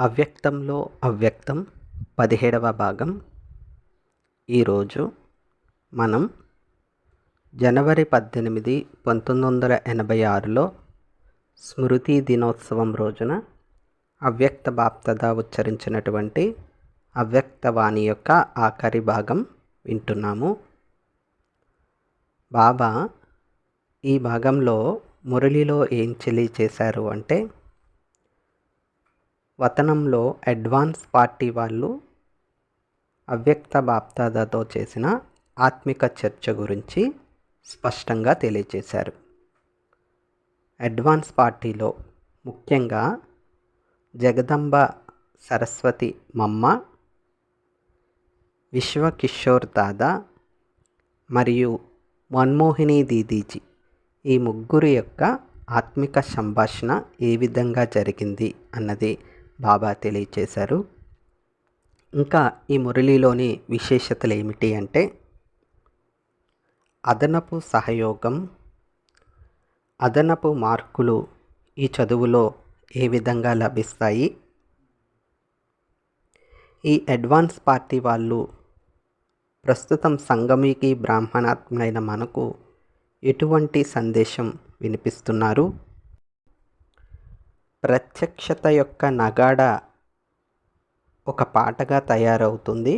అవ్యక్తంలో అవ్యక్తం పదిహేడవ భాగం. ఈరోజు మనం జనవరి పద్దెనిమిది పంతొమ్మిది వందల ఎనభై ఆరులో స్మృతి దినోత్సవం రోజున అవ్యక్త బాప్తద ఉచ్చరించినటువంటి అవ్యక్తవాణి యొక్క ఆఖరి భాగం వింటున్నాము. బాబా ఈ భాగంలో మురళిలో ఏం చెలి చేశారు అంటే వతనంలో అడ్వాన్స్ పార్టీ వాళ్ళు అవ్యక్త బాప్దాదాతో చేసిన ఆత్మిక చర్చ గురించి స్పష్టంగా తెలియచేశారు. అడ్వాన్స్ పార్టీలో ముఖ్యంగా జగదంబ సరస్వతి మమ్మ విశ్వకిషోర్ దాదా మరియు మన్మోహిని దీదీజీ ఈ ముగ్గురు యొక్క ఆత్మిక సంభాషణ ఏ విధంగా జరిగింది అన్నది బాబా తెలియచేశారు. ఇంకా ఈ మురళిలోని విశేషతలు ఏమిటి అంటే అదనపు సహయోగం అదనపు మార్కులు ఈ చదువులో ఏ విధంగా లభిస్తాయి ఈ అడ్వాన్స్ పార్టీ వాళ్ళు ప్రస్తుతం సంగమీకి బ్రాహ్మణాత్మైన మనకు ఎటువంటి సందేశం వినిపిస్తున్నారు? ప్రత్యక్షత యొక్క నగాడ ఒక పాటగా తయారవుతుంది.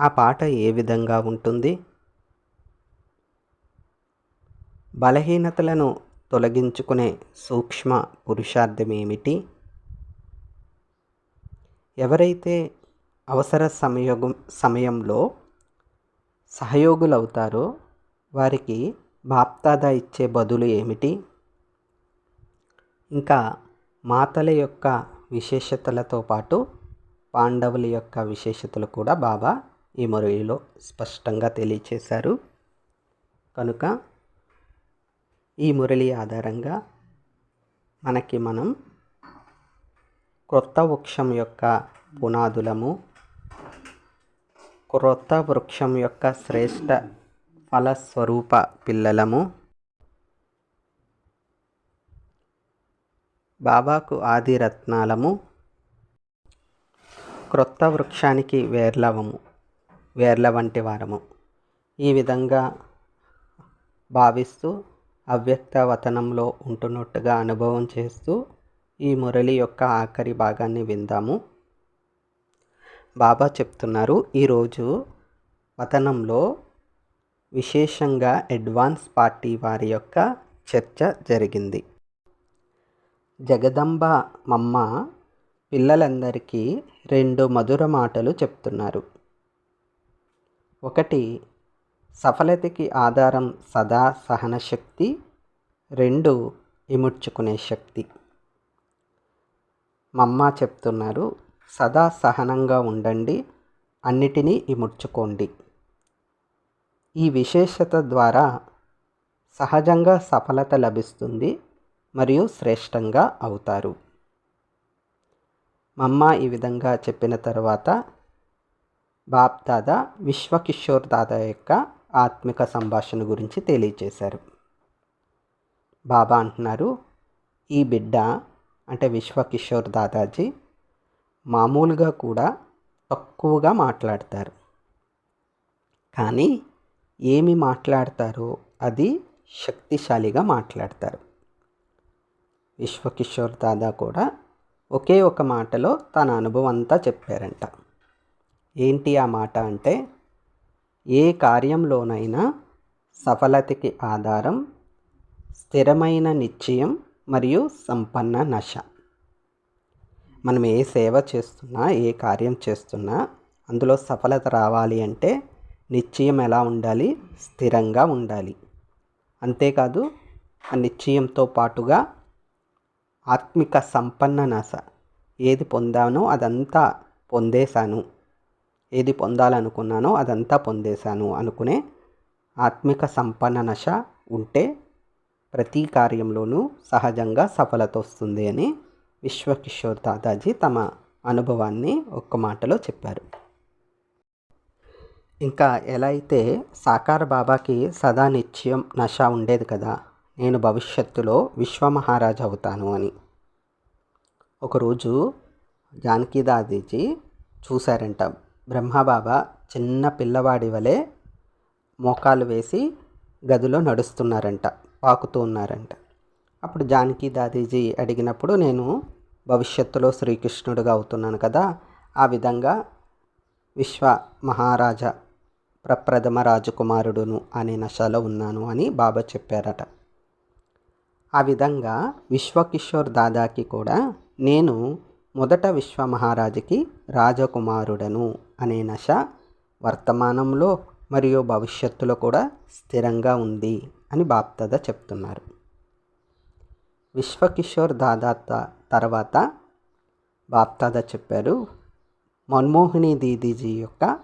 ఆ పాట ఏ విధంగా ఉంటుంది? బలహీనతలను తొలగించుకునే సూక్ష్మ పురుషార్థం ఏమిటి ఎవరైతే అవసర సమయోగం సమయంలో సహయోగులవుతారో వారికి బాప్తాదా ఇచ్చే బదులు ఏమిటి? ఇంకా మాతల యొక్క విశేషతలతో పాటు పాండవుల యొక్క విశేషతలు కూడా బాబా ఈ మురళిలో స్పష్టంగా తెలియచేశారు. కనుక ఈ మురళి ఆధారంగా మనకి మనం క్రొత్త వృక్షం యొక్క పునాదులము క్రొత్త వృక్షం యొక్క శ్రేష్ట ఫలస్వరూప పిల్లలము బాబాకు ఆది రత్నాలము క్రొత్త వృక్షానికి వేర్లవము వేర్ల వంటి వారము. ఈ విధంగా భావిస్తూ అవ్యక్త వతనంలో ఉంటున్నట్టుగా అనుభవం చేస్తూ ఈ మురళి యొక్క ఆఖరి భాగాన్ని విందాము. బాబా చెప్తున్నారు ఈరోజు వతనంలో విశేషంగా అడ్వాన్స్ పార్టీ వారి యొక్క చర్చ జరిగింది. జగదంబ మమ్మ పిల్లలందరికీ రెండు మధుర మాటలు చెప్తున్నారు. ఒకటి సఫలతకి ఆధారం సదా సహనశక్తి రెండు ఇముడ్చుకునే శక్తి. మమ్మ చెప్తున్నారు సదా సహనంగా ఉండండి అన్నిటినీ ఇముడ్చుకోండి. ఈ విశేషత ద్వారా సహజంగా సఫలత లభిస్తుంది. మరియు శ్రేష్టంగా అవుతారు. మమ్మ ఈ విధంగా చెప్పిన తర్వాత బాప్ దాదా విశ్వకిషోర్ దాదా యొక్క ఆత్మిక సంభాషణ గురించి తెలియచేశారు. బాబా అంటున్నారు ఈ బిడ్డ అంటే విశ్వకిషోర్ దాదాజీ మామూలుగా కూడా తక్కువగా మాట్లాడతారు. కానీ ఏమి మాట్లాడతారో అది శక్తిశాలిగా మాట్లాడతారు. విశ్వకిషోర్ దాదా కూడా ఒకే ఒక మాటలో తన అనుభవం అంతా చెప్పారంట. ఏంటి ఆ మాట అంటే ఏ కార్యంలోనైనా సఫలతకి ఆధారం స్థిరమైన నిశ్చయం మరియు సంపన్న నశ. మనం ఏ సేవ చేస్తున్నా ఏ కార్యం చేస్తున్నా అందులో సఫలత రావాలి అంటే నిశ్చయం ఎలా ఉండాలి? స్థిరంగా ఉండాలి. అంతేకాదు ఆ నిశ్చయంతో పాటుగా ఆత్మిక సంపన్న నశ ఏది పొందానో అదంతా పొందేశాను. ఏది పొందాలనుకున్నానో అదంతా పొందేశాను అనుకునే ఆత్మిక సంపన్న నశ ఉంటే ప్రతి కార్యంలోనూ సహజంగా సఫలత వస్తుంది అని విశ్వకిషోర్ దాదాజీ తమ అనుభవాన్ని ఒక్క మాటలో చెప్పారు. ఇంకా ఎలా అయితే సాకార బాబాకి సదా నిశ్చయం నశ ఉండేది కదా నేను భవిష్యత్తులో విశ్వమహారాజు అవుతాను అని. ఒకరోజు జానకీదాదీజీ చూశారంట. బ్రహ్మబాబా చిన్న పిల్లవాడి వలె మోకాలు వేసి గదిలో నడుస్తున్నారంట పాకుతూ ఉన్నారంట. అప్పుడు జానకి దాదీజీ అడిగినప్పుడు నేను భవిష్యత్తులో శ్రీకృష్ణుడుగా అవుతున్నాను కదా ఆ విధంగా విశ్వ మహారాజా ప్రప్రథమ రాజకుమారుడును అనే నశలో ఉన్నాను అని బాబా చెప్పారట. ఆ విధంగా విశ్వకిషోర్ దాదాకి కూడా నేను మొదట విశ్వ మహారాజుకి రాజకుమారుడను అనే నశ వర్తమానంలో మరియు భవిష్యత్తులో కూడా స్థిరంగా ఉంది అని బాప్తద చెప్తున్నారు. విశ్వకిషోర్ దాదా త- తర్వాత బాప్తాద చెప్పారు మన్మోహిని దీదీజీ యొక్క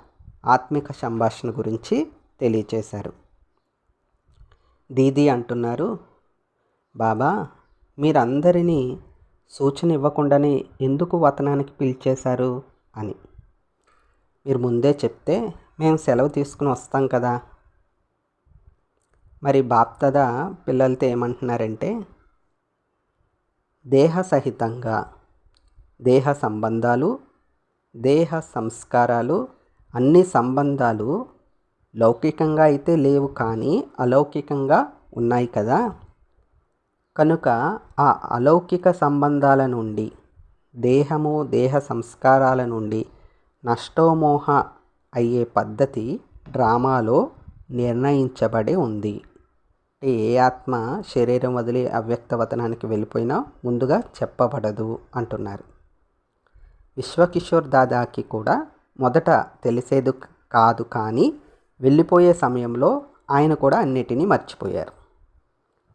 ఆత్మిక సంభాషణ గురించి తెలియచేశారు. దీదీ అంటున్నారు బాబా మీరందరినీ సూచన ఇవ్వకుండానే ఎందుకు వతనానికి పిలిచేశారు అని. మీరు ముందే చెప్తే మేము సెలవు తీసుకుని వస్తాం కదా. మరి బాప్తద పిల్లలతో ఏమంటున్నారంటే దేహ సహితంగా దేహ సంబంధాలు దేహ సంస్కారాలు అన్ని సంబంధాలు లౌకికంగా అయితే లేవు కానీ అలౌకికంగా ఉన్నాయి కదా. కనుక ఆ అలౌకిక సంబంధాల నుండి దేహము దేహ సంస్కారాల నుండి నష్టోమోహ అయ్యే పద్ధతి డ్రామాలో నిర్ణయించబడి ఉంది. అంటే ఏ ఆత్మ శరీరం వదిలి అవ్యక్తవతనానికి వెళ్ళిపోయినా ముందుగా చెప్పబడదు అంటున్నారు. విశ్వకిషోర్ దాదాకి కూడా మొదట తెలిసేది కాదు కానీ వెళ్ళిపోయే సమయంలో ఆయన కూడా అన్నిటినీ మర్చిపోయారు.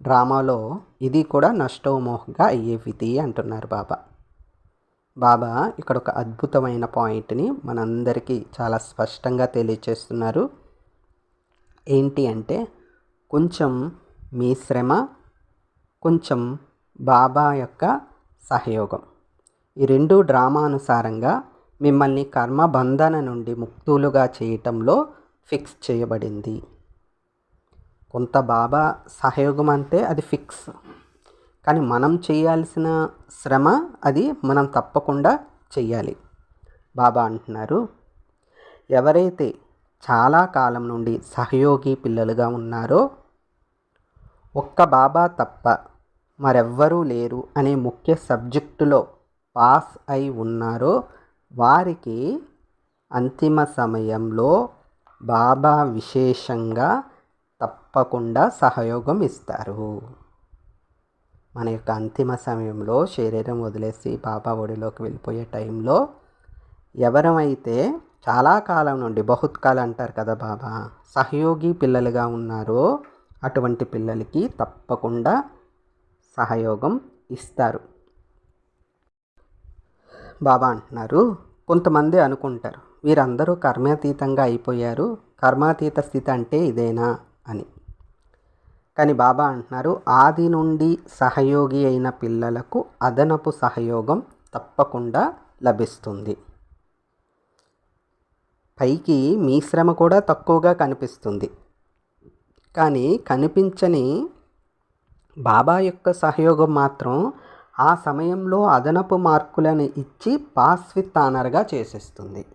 డ్రామాలో ఇది కూడా నష్టోమోహంగా అయ్యే విధి అంటున్నారు బాబా. బాబా ఇక్కడ ఒక అద్భుతమైన పాయింట్ని మనందరికీ చాలా స్పష్టంగా తెలియచేస్తున్నారు. ఏంటి అంటే కొంచెం మీ శ్రమ కొంచెం బాబా యొక్క సహయోగం. ఈ రెండు డ్రామానుసారంగా మిమ్మల్ని కర్మబంధన నుండి ముక్తులుగా చేయటంలో ఫిక్స్ చేయబడింది. కొంత బాబా సహయోగం అంటే అది ఫిక్స్. కానీ మనం చేయాల్సిన శ్రమ అది మనం తప్పకుండా చెయ్యాలి. బాబా అంటున్నారు ఎవరైతే చాలా కాలం నుండి సహయోగి పిల్లలుగా ఉన్నారో ఒక్క బాబా తప్ప మరెవ్వరూ లేరు అనే ముఖ్య సబ్జెక్టులో పాస్ అయి ఉన్నారో వారికి అంతిమ సమయంలో బాబా విశేషంగా తప్పకుండా సహయోగం ఇస్తారు. మన యొక్క అంతిమ సమయంలో శరీరం వదిలేసి బాబా ఒడిలోకి వెళ్ళిపోయే టైంలో ఎవరమైతే చాలా కాలం నుండి బహుత్కాలం అంటారు కదా బాబా సహయోగి పిల్లలుగా ఉన్నారో అటువంటి పిల్లలకి తప్పకుండా సహయోగం ఇస్తారు. బాబా అంటున్నారు కొంతమంది అనుకుంటారు వీరందరూ కర్మాతీతంగా అయిపోయారు కర్మాతీత స్థితి అంటే ఇదేనా అని. కానీ బాబా అంటున్నారు ఆది నుండి సహయోగి అయిన పిల్లలకు అదనపు సహయోగం తప్పకుండా లభిస్తుంది. పైకి మీ శ్రమ కూడా తక్కువగా కనిపిస్తుంది. కానీ కనిపించని బాబా యొక్క సహయోగం మాత్రం ఆ సమయంలో అదనపు మార్కులను ఇచ్చి పాస్ విత్ ఆనర్గా చేసేస్తుంది.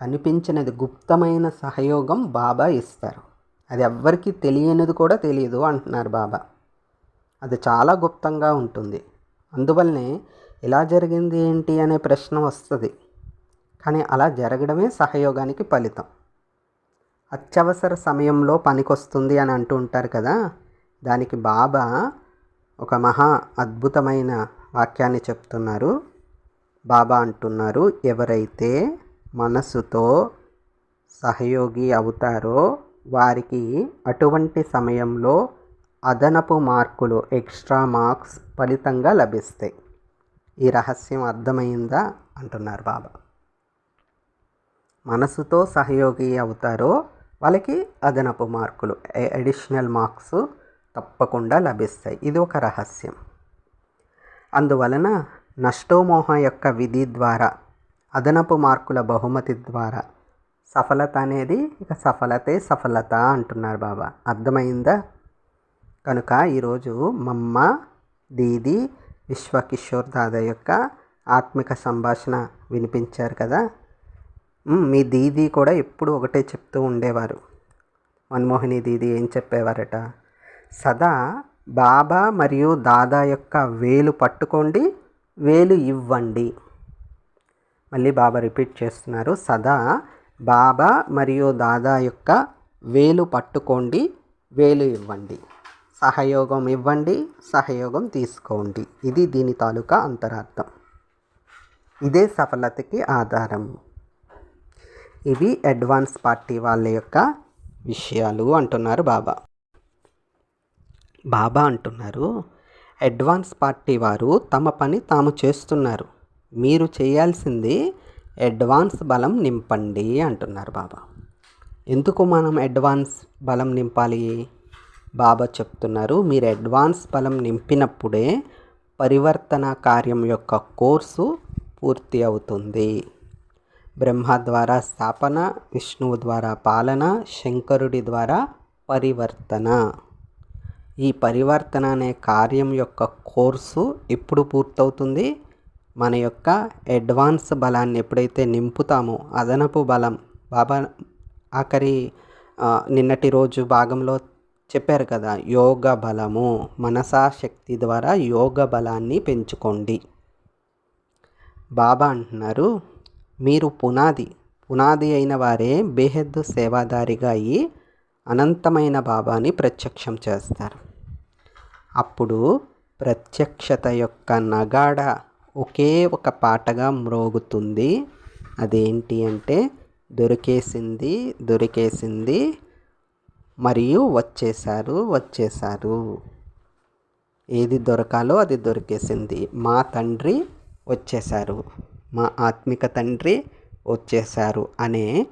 కనిపించినది గుప్తమైన సహయోగం బాబా ఇస్తారు. అది ఎవ్వరికీ తెలియనిది కూడా తెలియదు అంటున్నారు బాబా. అది చాలా గుప్తంగా ఉంటుంది. అందువల్లనే ఇలా జరిగింది ఏంటి అనే ప్రశ్న వస్తుంది. కానీ అలా జరగడమే సహయోగానికి ఫలితం. అత్యవసర సమయంలో పనికొస్తుంది అని అంటూ ఉంటారు కదా. దానికి బాబా ఒక మహా అద్భుతమైన వాక్యాన్ని చెప్తున్నారు. బాబా అంటున్నారు ఎవరైతే మనసుతో సహయోగి అవుతారో వారికి అటువంటి సమయంలో అదనపు మార్కులు ఎక్స్ట్రా మార్క్స్ ఫలితంగా లభిస్తాయి. ఈ రహస్యం అర్థమైందా? అంటున్నారు బాబా. మనసుతో సహయోగి అవుతారో వాళ్ళకి అదనపు మార్కులు అడిషనల్ మార్క్స్ తప్పకుండా లభిస్తాయి. ఇది ఒక రహస్యం. అందువలన నష్టోమోహ యొక్క విధి ద్వారా అదనపు మార్కుల బహుమతి ద్వారా సఫలత అనేది ఇక సఫలతే సఫలత అంటున్నారు బాబా. అర్థమైందా? కనుక ఈరోజు మమ్మ దీది విశ్వకిషోర్ దాదా యొక్క ఆత్మిక సంభాషణ వినిపించారు కదా? మీ దీదీ కూడా ఎప్పుడు ఒకటే చెప్తూ ఉండేవారు. మన్మోహిని దీది ఏం చెప్పేవారట? సదా బాబా మరియు దాదా యొక్క వేలు పట్టుకోండి వేలు ఇవ్వండి. మళ్ళీ బాబా రిపీట్ చేస్తున్నారు సదా బాబా మరియు దాదా యొక్క వేలు పట్టుకోండి వేలు ఇవ్వండి. సహయోగం ఇవ్వండి సహయోగం తీసుకోండి. ఇది దీని తాలూకా అంతరార్థం. ఇదే సఫలతకి ఆధారం. ఇవి అడ్వాన్స్ పార్టీ వాళ్ళ యొక్క విషయాలు అంటున్నారు బాబా. బాబా అంటున్నారు అడ్వాన్స్ పార్టీ వారు తమ పని తాము చేస్తున్నారు. మీరు చేయాల్సింది అడ్వాన్స్ బలం నింపండి అంటున్నారు బాబా. ఎందుకు మనం అడ్వాన్స్ బలం నింపాలి? బాబా చెప్తున్నారు మీరు అడ్వాన్స్ బలం నింపినప్పుడే పరివర్తన కార్యం యొక్క కోర్సు పూర్తి అవుతుంది. బ్రహ్మ ద్వారా స్థాపన విష్ణువు ద్వారా పాలన శంకరుడి ద్వారా పరివర్తన. ఈ పరివర్తన అనే కార్యం యొక్క కోర్సు ఎప్పుడు పూర్తవుతుంది. మన యొక్క అడ్వాన్స్ బలాన్ని ఎప్పుడైతే నింపుతామో అదనపు బలం. బాబా ఆఖరి నిన్నటి రోజు భాగంలో చెప్పారు కదా యోగ బలము. మనసా శక్తి ద్వారా యోగ బలాన్ని పెంచుకోండి. బాబా అంటున్నారు మీరు పునాది పునాది అయిన వారే బేహద్దు సేవాదారిగా అయ్యి అనంతమైన బాబాని ప్రత్యక్షం చేస్తారు. అప్పుడు ప్రత్యక్షత యొక్క నగాడ ఒకే ఒక పాటగా మ్రోగుతుంది. అదేంటి అంటే దొరికేసింది దొరికేసింది మరియు వచ్చేసారు వచ్చేసారు ఏది దొరకాలో అది దొరికేసింది. మా తండ్రి వచ్చేసారు మా ఆత్మిక తండ్రి వచ్చేసారు అనే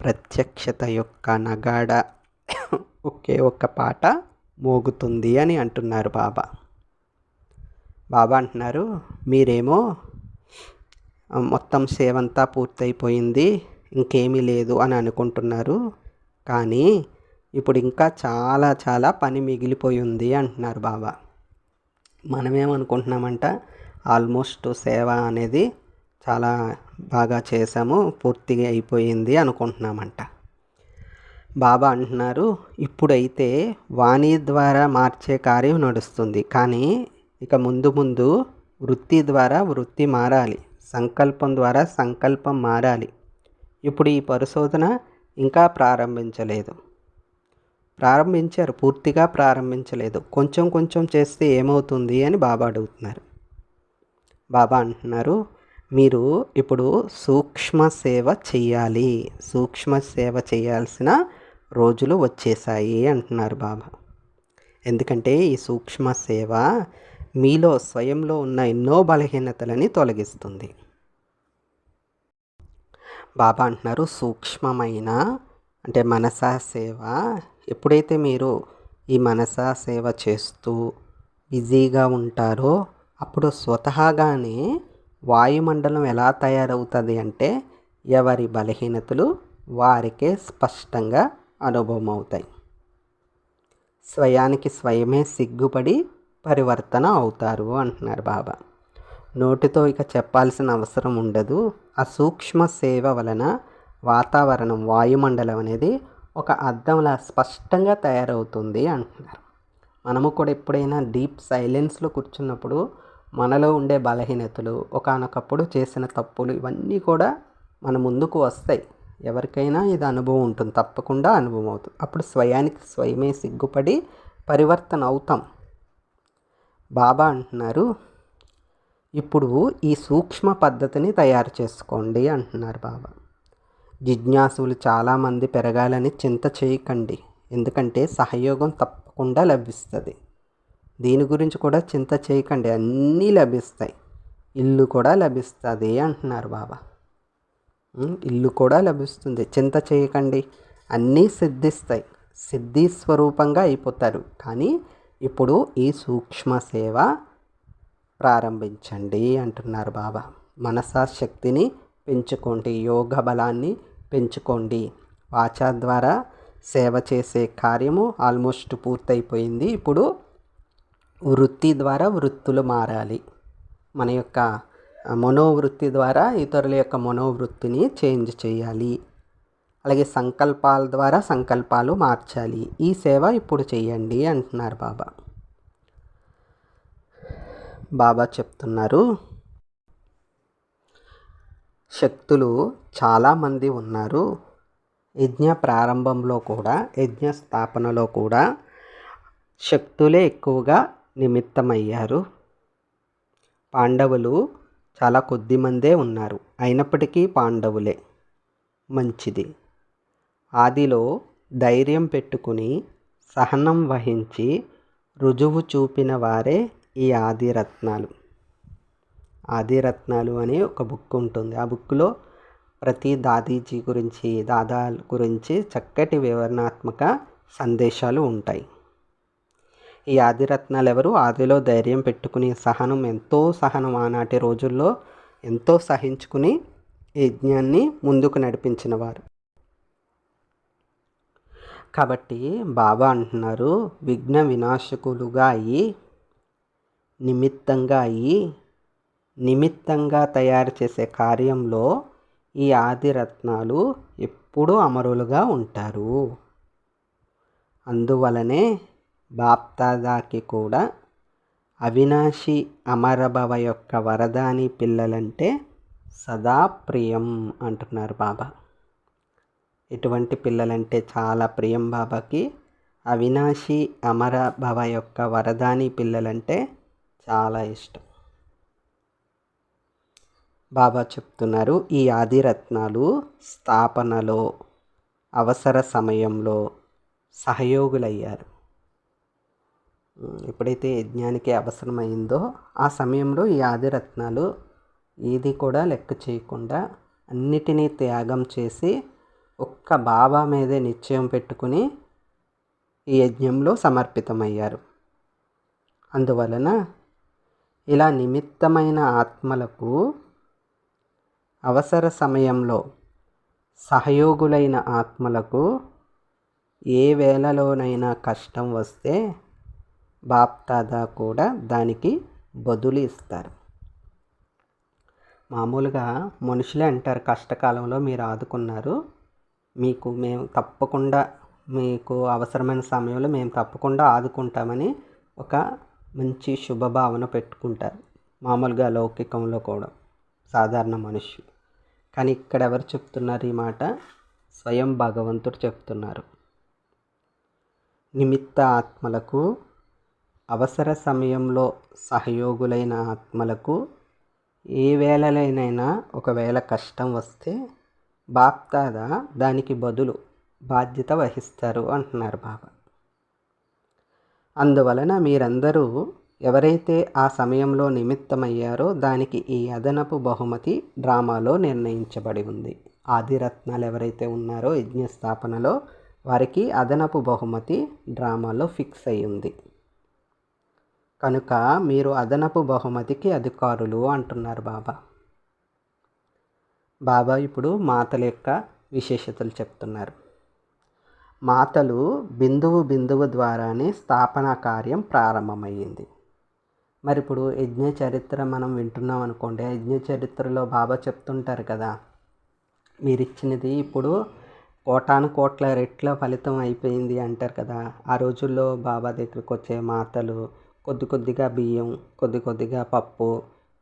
ప్రత్యక్షత యొక్క నగాడ ఒకే ఒక్క పాట మోగుతుంది అని అంటున్నారు బాబా. బాబా అంటున్నారు మీరేమో మొత్తం సేవంతా పూర్తయిపోయింది ఇంకేమీ లేదు అని అనుకుంటున్నారు. కానీ ఇప్పుడు ఇంకా చాలా చాలా పని మిగిలిపోయి ఉంది అంటున్నారు బాబా. మనమేమనుకుంటున్నామంట ఆల్మోస్ట్ సేవ అనేది చాలా బాగా చేసాము పూర్తిగా అయిపోయింది అనుకుంటున్నామంట. బాబా అంటున్నారు ఇప్పుడైతే వాణి ద్వారా మార్చే కార్యం నడుస్తుంది కానీ ఇక ముందు ముందు వృత్తి ద్వారా వృత్తి మారాలి. సంకల్పం ద్వారా సంకల్పం మారాలి. ఇప్పుడు ఈ పరిశోధన ఇంకా ప్రారంభించలేదు. ప్రారంభించారు పూర్తిగా ప్రారంభించలేదు. కొంచెం కొంచెం చేస్తే ఏమవుతుంది అని బాబా అడుగుతున్నారు. బాబా అంటున్నారు మీరు ఇప్పుడు సూక్ష్మ సేవ చేయాలి సూక్ష్మ సేవ చేయాల్సిన రోజులు వచ్చేసాయి అంటున్నారు బాబా. ఎందుకంటే ఈ సూక్ష్మ సేవ మీలో స్వయంలో ఉన్న ఎన్నో బలహీనతలని తొలగిస్తుంది. బాబా అంటున్నారు సూక్ష్మమైన అంటే మనసా సేవ. ఎప్పుడైతే మీరు ఈ మనసా సేవ చేస్తూ బిజీగా ఉంటారో అప్పుడు స్వతహాగానే వాయుమండలం ఎలా తయారవుతుంది అంటే ఎవరి బలహీనతలు వారికే స్పష్టంగా అనుభవం అవుతాయి స్వయానికి స్వయమే సిగ్గుపడి పరివర్తన అవుతారు అంటున్నారు బాబా. నోటితో ఇక చెప్పాల్సిన అవసరం ఉండదు. ఆ సూక్ష్మ సేవ వలన వాతావరణం వాయుమండలం అనేది ఒక అద్దంలా స్పష్టంగా తయారవుతుంది అంటున్నారు. మనము కూడా ఎప్పుడైనా డీప్ సైలెన్స్లో కూర్చున్నప్పుడు మనలో ఉండే బలహీనతలు ఒకానొకప్పుడు చేసిన తప్పులు ఇవన్నీ కూడా మన ముందుకు వస్తాయి. ఎవరికైనా ఇది అనుభవం ఉంటుంది తప్పకుండా అనుభవం అవుతుంది. అప్పుడు స్వయానికి స్వయమే సిగ్గుపడి పరివర్తన అవుతాం. బాబా అంటున్నారు ఇప్పుడు ఈ సూక్ష్మ పద్ధతిని తయారు చేసుకోండి అంటున్నారు బాబా. జిజ్ఞాసులు చాలామంది పెరగాలని చింత చేయకండి ఎందుకంటే సహయోగం తప్పకుండా లభిస్తుంది. దీని గురించి కూడా చింత చేయకండి అన్నీ లభిస్తాయి. ఇల్లు కూడా లభిస్తుంది అంటున్నారు బాబా. ఇల్లు కూడా లభిస్తుంది. చింత చేయకండి అన్నీ సిద్ధిస్తాయి. సిద్ధి స్వరూపంగా అయిపోతారు. కానీ ఇప్పుడు ఈ సూక్ష్మ సేవ ప్రారంభించండి అంటున్నారు బాబా. మనసా శక్తిని పెంచుకోండి యోగ బలాన్ని పెంచుకోండి. వాచా ద్వారా సేవ చేసే కార్యము ఆల్మోస్ట్ పూర్తయిపోయింది. ఇప్పుడు వృత్తి ద్వారా వృత్తులు మారాలి. మన యొక్క మనోవృత్తి ద్వారా ఇతరుల యొక్క మనోవృత్తిని చేంజ్ చేయాలి. అలాగే సంకల్పాల ద్వారా సంకల్పాలు మార్చాలి. ఈ సేవ ఇప్పుడు చేయండి అంటున్నారు బాబా. బాబా చెప్తున్నారు శక్తులు చాలామంది ఉన్నారు. యజ్ఞ ప్రారంభంలో కూడా యజ్ఞ స్థాపనలో కూడా శక్తులే ఎక్కువగా నిమిత్తమయ్యారు. పాండవులు చాలా కొద్ది మందే ఉన్నారు. అయినప్పటికీ పాండవులే. మంచిది. ఆదిలో ధైర్యం పెట్టుకుని సహనం వహించి రుజువు చూపిన వారే ఈ ఆదిరత్నాలు. ఆదిరత్నాలు అనే ఒక బుక్ ఉంటుంది. ఆ బుక్లో ప్రతి దాదీజీ గురించి దాదా గురించి చక్కటి వివరణాత్మక సందేశాలు ఉంటాయి. ఈ ఆదిరత్నాలు ఎవరు ఆదిలో ధైర్యం పెట్టుకుని సహనం ఎంతో సహనం ఆనాటి రోజుల్లో ఎంతో సహించుకుని యజ్ఞాన్ని ముందుకు నడిపించిన వారు. కాబట్టి బాబా అంటున్నారు విఘ్న వినాశకులుగా అయ్యి నిమిత్తంగా అయ్యి నిమిత్తంగా తయారు చేసే కార్యంలో ఈ ఆదిరత్నాలు ఎప్పుడూ అమరులుగా ఉంటారు. అందువలనే బాప్తాదాకి కూడా అవినాశి అమరభవ యొక్క వరదాని పిల్లలంటే సదా ప్రియం అంటున్నారు బాబా. ఎటువంటి పిల్లలంటే చాలా ప్రియం బాబాకి. అవినాశి అమరభవ యొక్క వరదాని పిల్లలంటే చాలా ఇష్టం. బాబా చెప్తున్నారు ఈ ఆదిరత్నాలు స్థాపనలో అవసర సమయంలో సహయోగులయ్యారు. ఎప్పుడైతే యజ్ఞానికి అవసరమైందో ఆ సమయంలో ఈ ఆదిరత్నాలు ఏది కూడా లెక్క చేయకుండా అన్నిటినీ త్యాగం చేసి ఒక్క బాబా మీదే నిశ్చయం పెట్టుకుని ఈ యజ్ఞంలో సమర్పితమయ్యారు. అందువలన ఇలా నిమిత్తమైన ఆత్మలకు అవసర సమయంలో సహయోగులైన ఆత్మలకు ఏ వేళలోనైనా కష్టం వస్తే బాప్తాదా కూడా దానికి బదులు ఇస్తారు. మామూలుగా మనుషులే అంటారు కష్టకాలంలో మీరు ఆదుకున్నారు మీకు మేము తప్పకుండా మీకు అవసరమైన సమయంలో మేము తప్పకుండా ఆదుకుంటామని ఒక మంచి శుభభావన పెట్టుకుంటారు. మామూలుగా లౌకికంలో కూడా. సాధారణ మనుష్యులు. కానీ ఇక్కడ ఎవరు చెప్తున్నారు ఈ మాట? స్వయం భగవంతుడు చెప్తున్నారు. నిమిత్త ఆత్మలకు అవసర సమయంలో సహయోగులైన ఆత్మలకు ఏ వేళలైనైనా ఒకవేళ కష్టం వస్తే బాప్తాద? దానికి బదులు బాధ్యత వహిస్తారు అంటున్నారు బాబా. అందువలన మీరందరూ ఎవరైతే ఆ సమయంలో నిమిత్తమయ్యారో దానికి ఈ అదనపు బహుమతి డ్రామాలో నిర్ణయించబడి ఉంది. ఆదిరత్నాలు ఎవరైతే ఉన్నారో యజ్ఞస్థాపనలో వారికి అదనపు బహుమతి డ్రామాలో ఫిక్స్ అయ్యింది కనుక మీరు అదనపు బహుమతికి అధికారులు అంటున్నారు బాబా. బాబా ఇప్పుడు మాతల యొక్క విశేషతలు చెప్తున్నారు. మాతలు బిందువు బిందువు ద్వారానే స్థాపన కార్యం ప్రారంభమయ్యింది. మరి ఇప్పుడు యజ్ఞ చరిత్ర మనం వింటున్నాం అనుకోండి యజ్ఞ చరిత్రలో బాబా చెప్తుంటారు కదా మీరు ఇచ్చినది ఇప్పుడు కోటాను కోట్ల రెట్ల ఫలితం అయిపోయింది అంటారు కదా. ఆ రోజుల్లో బాబా దగ్గరికి వచ్చే మాతలు కొద్ది కొద్దిగా బియ్యం కొద్ది కొద్దిగా పప్పు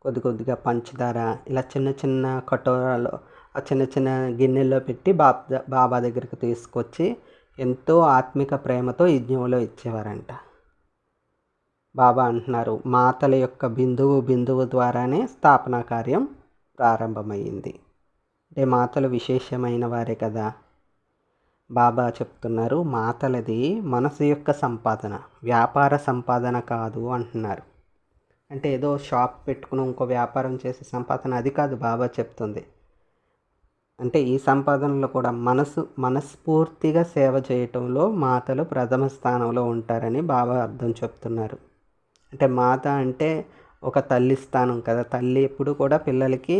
కొద్ది కొద్దిగా పంచదార ఇలా చిన్న చిన్న కటోరాలు ఆ చిన్న చిన్న గిన్నెల్లో పెట్టి బాబా బాబా దగ్గరికి తీసుకొచ్చి ఎంతో ఆత్మిక ప్రేమతో యజ్ఞంలో ఇచ్చేవారంట. బాబా అంటున్నారు మాతల యొక్క బిందువు బిందువు ద్వారానే స్థాపన కార్యం ప్రారంభమైంది అంటే మాతలు విశేషమైన వారే కదా. బాబా చెప్తున్నారు మాతలది మనసు యొక్క సంపాదన వ్యాపార సంపాదన కాదు అంటున్నారు. అంటే ఏదో షాప్ పెట్టుకుని ఇంకో వ్యాపారం చేసే సంపాదన అది కాదు బాబా చెప్తుంది. అంటే ఈ సంపాదనలో కూడా మనసు మనస్ఫూర్తిగా సేవ చేయటంలో మాతలు ప్రథమ స్థానంలో ఉంటారని బాబా అర్థం చెప్తున్నారు. అంటే మాత అంటే ఒక తల్లి స్థానం కదా. తల్లి ఎప్పుడు కూడా పిల్లలకి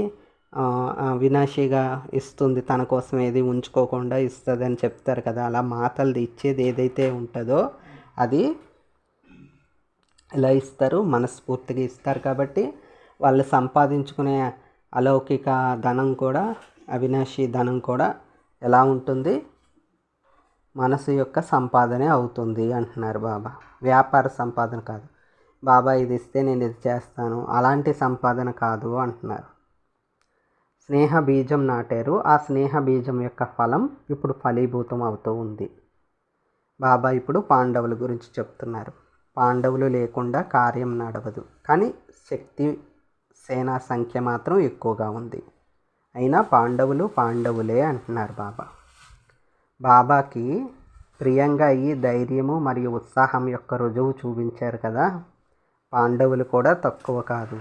వినాశిగా ఇస్తుంది. తన కోసం ఏది ఉంచుకోకుండా ఇస్తుంది అని చెప్తారు కదా. అలా మాతలది ఇచ్చేది ఏదైతే ఉంటుందో అది ఎలా ఇస్తారు మనస్ఫూర్తిగా ఇస్తారు కాబట్టి వాళ్ళు సంపాదించుకునే అలౌకిక ధనం కూడా అవినాశి ధనం కూడా ఎలా ఉంటుంది? మనసు యొక్క సంపాదనే అవుతుంది అంటున్నారు బాబా. వ్యాపార సంపాదన కాదు. బాబా ఇది ఇస్తే నేను ఇది చేస్తాను అలాంటి సంపాదన కాదు అంటున్నారు. స్నేహ బీజం నాటారు. ఆ స్నేహ బీజం యొక్క ఫలం ఇప్పుడు ఫలీభూతం అవుతూ ఉంది. బాబా ఇప్పుడు పాండవుల గురించి చెప్తున్నారు. పాండవులు లేకుండా కార్యం నడవదు. కానీ శక్తి సేనా సంఖ్య మాత్రం ఎక్కువగా ఉంది. అయినా పాండవులు పాండవులే అంటున్నారు బాబా. బాబాకి ప్రియంగా ఈ ధైర్యము మరియు ఉత్సాహం యొక్క రుజువు చూపించారు కదా. పాండవులు కూడా తక్కువ కాదు.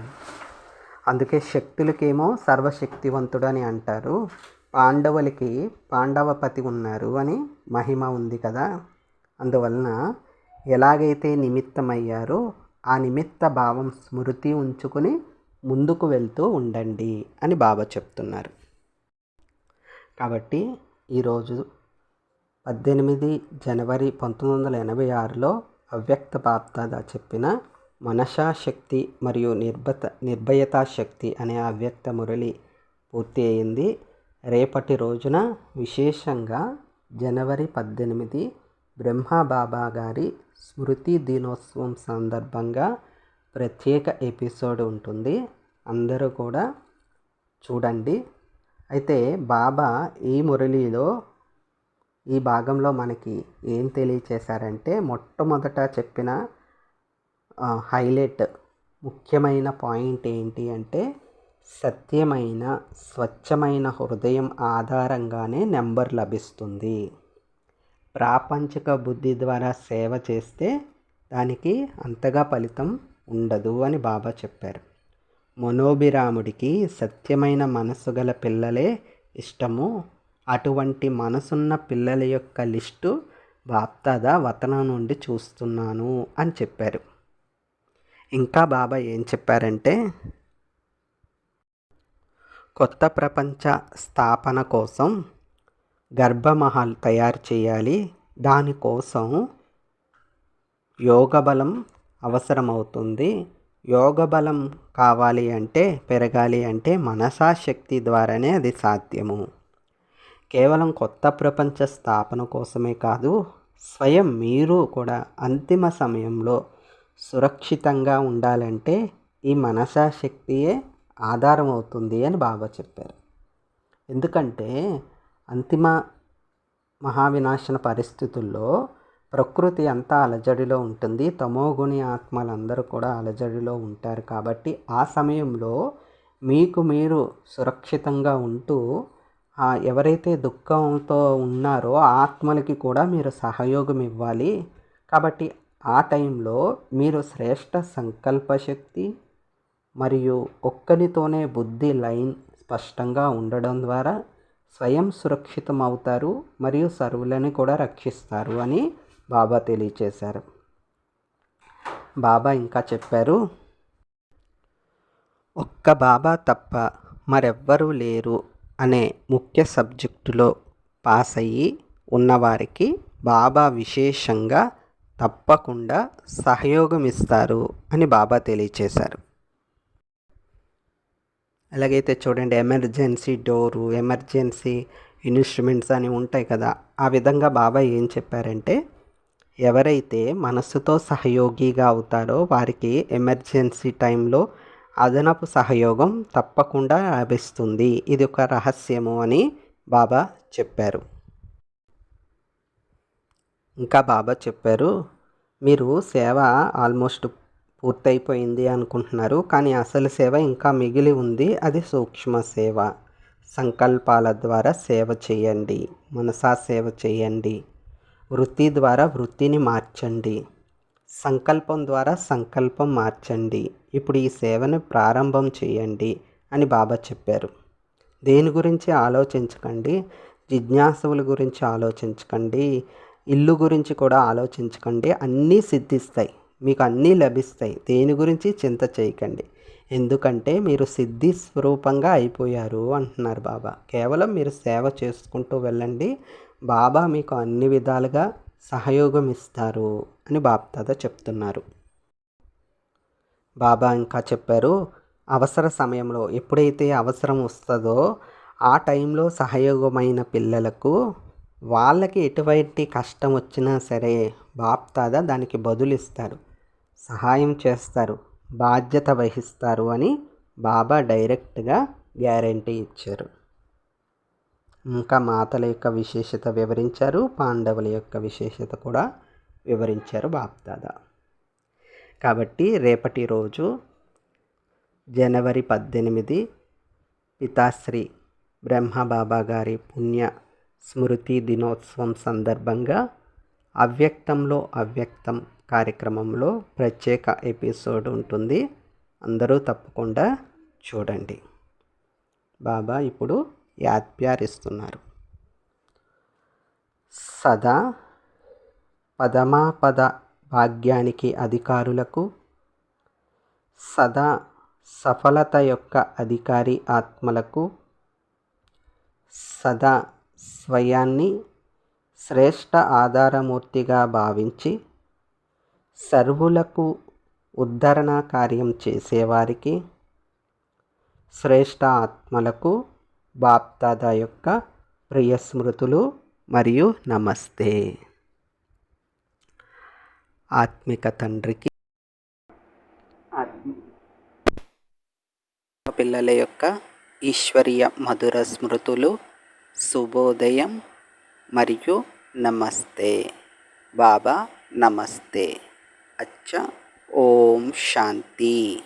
అందుకే శక్తులకేమో సర్వశక్తివంతుడు అని అంటారు. పాండవులకి పాండవపతి ఉన్నారు అని మహిమ ఉంది కదా. అందువలన ఎలాగైతే నిమిత్తమయ్యారో ఆ నిమిత్త భావం స్మృతి ఉంచుకుని ముందుకు వెళ్తూ ఉండండి అని బాబా చెప్తున్నారు. కాబట్టి ఈరోజు పద్దెనిమిది జనవరి పంతొమ్మిది వందల ఎనభై ఆరులో అవ్యక్త బాప్దాద చెప్పిన మనషా శక్తి మరియు నిర్భత నిర్భయతా శక్తి అనే అవ్యక్త మురళి పూర్తి అయింది. రేపటి రోజున విశేషంగా జనవరి పద్దెనిమిది బ్రహ్మబాబా గారి స్మృతి దినోత్సవం సందర్భంగా ప్రత్యేక ఎపిసోడ్ ఉంటుంది. అందరూ కూడా చూడండి. అయితే బాబా ఈ మురళిలో ఈ భాగంలో మనకి ఏం తెలియచేశారంటే మొట్టమొదట చెప్పిన హైలైట్ ముఖ్యమైన పాయింట్ ఏంటి అంటే సత్యమైన స్వచ్ఛమైన హృదయం ఆధారంగానే నెంబర్ లభిస్తుంది. ప్రాపంచిక బుద్ధి ద్వారా సేవ చేస్తే దానికి అంతగా ఫలితం ఉండదు అని బాబా చెప్పారు. మనోభిరాముడికి సత్యమైన మనసు గల పిల్లలే ఇష్టము. అటువంటి మనసున్న పిల్లల యొక్క లిస్టు బాప్తాద వతనం నుండి చూస్తున్నాను అని చెప్పారు. ఇంకా బాబా ఏం చెప్పారంటే కొత్త ప్రపంచ స్థాపన కోసం గర్భమహల్ తయారు చేయాలి. దానికోసం యోగ బలం అవసరమవుతుంది. యోగ బలం కావాలి అంటే పెరగాలి అంటే మనసాశక్తి ద్వారానే అది సాధ్యము. కేవలం కొత్త ప్రపంచ స్థాపన కోసమే కాదు స్వయం మీరు కూడా అంతిమ సమయంలో సురక్షితంగా ఉండాలంటే ఈ మనసాశక్తియే ఆధారం అవుతుంది అని బాబా చెప్పారు. ఎందుకంటే అంతిమ మహావినాశన పరిస్థితుల్లో ప్రకృతి అంతా అలజడిలో ఉంటుంది. తమోగుణి ఆత్మలందరూ కూడా అలజడిలో ఉంటారు కాబట్టి ఆ సమయంలో మీకు మీరు సురక్షితంగా ఉంటూ ఎవరైతే దుఃఖంతో ఉన్నారో ఆత్మలకి కూడా మీరు సహయోగం ఇవ్వాలి. కాబట్టి ఆ టైంలో మీరు శ్రేష్ట సంకల్ప శక్తి మరియు ఒక్కనితోనే బుద్ధి లైన్ స్పష్టంగా ఉండడం ద్వారా స్వయం సురక్షితం అవుతారు మరియు సర్వులని కూడా రక్షిస్తారు అని బాబా తెలియచేశారు. బాబా ఇంకా చెప్పారు ఒక్క బాబా తప్ప మరెవ్వరూ లేరు అనే ముఖ్య సబ్జెక్టులో పాస్ అయ్యి ఉన్నవారికి బాబా విశేషంగా తప్పకుండా సహయోగం ఇస్తారు అని బాబా తెలియచేశారు. ఎలాగైతే చూడండి ఎమర్జెన్సీ డోరు ఎమర్జెన్సీ ఇన్స్ట్రుమెంట్స్ అని ఉంటాయి కదా. ఆ విధంగా బాబా ఏం చెప్పారంటే ఎవరైతే మనస్సుతో సహయోగిగా అవుతారో వారికి ఎమర్జెన్సీ టైంలో అదనపు సహయోగం తప్పకుండా లభిస్తుంది. ఇది ఒక రహస్యము అని బాబా చెప్పారు. ఇంకా బాబా చెప్పారు మీరు సేవ ఆల్మోస్ట్ పూర్తయిపోయింది అనుకుంటున్నారు. కానీ అసలు సేవ ఇంకా మిగిలి ఉంది. అది సూక్ష్మ సేవ. సంకల్పాల ద్వారా సేవ చేయండి. మనసా సేవ చేయండి. వృత్తి ద్వారా వృత్తిని మార్చండి. సంకల్పం ద్వారా సంకల్పం మార్చండి. ఇప్పుడు ఈ సేవను ప్రారంభం చేయండి అని బాబా చెప్పారు. దేని గురించి ఆలోచించకండి. జిజ్ఞాసుల గురించి ఆలోచించకండి. ఇల్లు గురించి కూడా ఆలోచించకండి. అన్నీ సిద్ధిస్తాయి. మీకు అన్నీ లభిస్తాయి. దేని గురించి చింత చేయకండి. ఎందుకంటే మీరు సిద్ధి స్వరూపంగా అయిపోయారు అంటున్నారు బాబా. కేవలం మీరు సేవ చేసుకుంటూ వెళ్ళండి. బాబా మీకు అన్ని విధాలుగా సహయోగం ఇస్తారు అని బాప్దాద చెప్తున్నారు. బాబా ఇంకా చెప్పారు అవసర సమయంలో ఎప్పుడైతే అవసరం వస్తుందో ఆ టైంలో సహయోగమైన పిల్లలకు వాళ్ళకి ఎటువంటి కష్టం వచ్చినా సరే బాప్తాద దానికి బదులిస్తారు. సహాయం చేస్తారు బాధ్యత వహిస్తారు అని బాబా డైరెక్ట్గా గ్యారంటీ ఇచ్చారు. ఇంకా మాతల యొక్క విశేషత వివరించారు పాండవుల యొక్క విశేషత కూడా వివరించారు బాప్దాదా. కాబట్టి రేపటి రోజు జనవరి పద్దెనిమిది పితాశ్రీ బ్రహ్మబాబా గారి పుణ్య స్మృతి దినోత్సవం సందర్భంగా అవ్యక్తంలో అవ్యక్తం కార్యక్రమంలో ప్రత్యేక ఎపిసోడ్ ఉంటుంది. అందరూ తప్పకుండా చూడండి. బాబా ఇప్పుడు యాత్ప్యారిస్తున్నారు. సదా పదమాపద భాగ్యానికి అధికారులకు సదా సఫలత యొక్క అధికారి ఆత్మలకు సదా స్వయాన్ని శ్రేష్ట ఆధారమూర్తిగా భావించి సర్వులకు ఉద్ధరణ కార్యం చేసేవారికి శ్రేష్ట ఆత్మలకు బాప్దాదా యొక్క ప్రియ స్మృతులు మరియు నమస్తే. ఆత్మిక తండ్రికి పిల్లల యొక్క ఈశ్వరీయ మధుర స్మృతులు శుభోదయం మరియు నమస్తే. బాబా నమస్తే. अच्छा ओम शांति